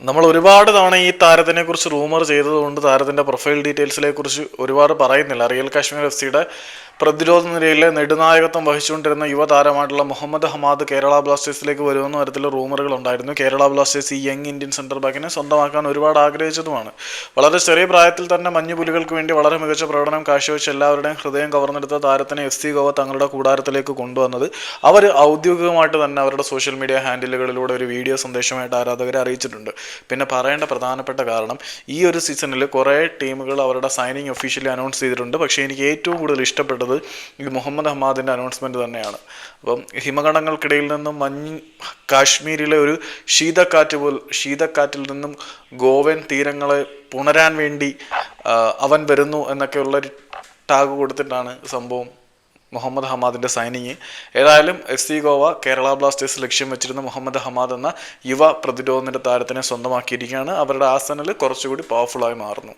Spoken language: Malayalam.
നമ്മൾ ഒരുപാട് തവണ ഈ താരത്തിനെ കുറിച്ച് റൂമർ ചെയ്തതുകൊണ്ട് താരത്തിന്റെ പ്രൊഫൈൽ ഡീറ്റെയിൽസിനെ കുറിച്ച് ഒരുപാട് പറയുന്നില്ല. റിയൽ കാശ്മീർ എഫ് സിയുടെ പ്രതിരോധ നിരയിലെ നെടുനായകത്വം വഹിച്ചുകൊണ്ടിരുന്ന യുവതാരമായിട്ടുള്ള മുഹമ്മദ് ഹമാദ് കേരള ബ്ലാസ്റ്റേഴ്സിലേക്ക് വരുമെന്ന തരത്തിൽ റൂമറുകൾ ഉണ്ടായിരുന്നു. കേരള ബ്ലാസ്റ്റേഴ്സ് ഈ യങ് ഇന്ത്യൻ സെന്റർ ബാക്കിനെ സ്വന്തമാക്കാൻ ഒരുപാട് ആഗ്രഹിച്ചതുമാണ്. വളരെ ചെറിയ പ്രായത്തിൽ തന്നെ മഞ്ഞുപുലികൾക്ക് വേണ്ടി വളരെ മികച്ച പ്രകടനം കാഴ്ചവെച്ച് എല്ലാവരുടെയും ഹൃദയം കവർന്നെടുത്ത താരത്തിനെ എഫ് സി ഗോവ തങ്ങളുടെ കൂടാരത്തിലേക്ക് കൊണ്ടുവന്നത് അവർ ഔദ്യോഗികമായിട്ട് തന്നെ അവരുടെ സോഷ്യൽ മീഡിയ ഹാൻഡിലുകളിലൂടെ ഒരു വീഡിയോ സന്ദേശമായിട്ട് ആരാധകരെ അറിയിച്ചിട്ടുണ്ട്. പിന്നെ പറയേണ്ട പ്രധാനപ്പെട്ട കാരണം ഈ ഒരു സീസണിൽ കുറേ ടീമുകൾ അവരുടെ സൈനിങ് ഒഫീഷ്യലി അനൗൺസ് ചെയ്തിട്ടുണ്ട്. പക്ഷേ എനിക്ക് ഏറ്റവും കൂടുതൽ ഇഷ്ടപ്പെട്ടത് ഈ മുഹമ്മദ് ഹമാദിന്റെ അനൗൺസ്മെന്റ് തന്നെയാണ്. അപ്പം ഹിമകണങ്ങൾക്കിടയിൽ നിന്നും മഞ്ഞ് കാശ്മീരിലെ ഒരു ശീതക്കാറ്റ് പോൽ ശീതക്കാറ്റിൽ നിന്നും ഗോവൻ തീരങ്ങളെ പുണരാൻ വേണ്ടി അവൻ വരുന്നു എന്നൊക്കെയുള്ള ഒരു ടാഗ് കൊടുത്തിട്ടാണ് സംഭവം മുഹമ്മദ് ഹമാദിന്റെ സൈനിങ് ഏതായാലും F C Goa Kerala Blasters ലക്ഷ്യം വെച്ചിരുന്ന മുഹമ്മദ് ഹമാദ് എന്ന യുവ പ്രതിരോധ താരത്തിനെ സ്വന്തമാക്കിയിരിക്കുകയാണ്. അവരുടെ ആസനൽ കുറച്ചുകൂടി പവർഫുള്ളായി മാറുന്നു.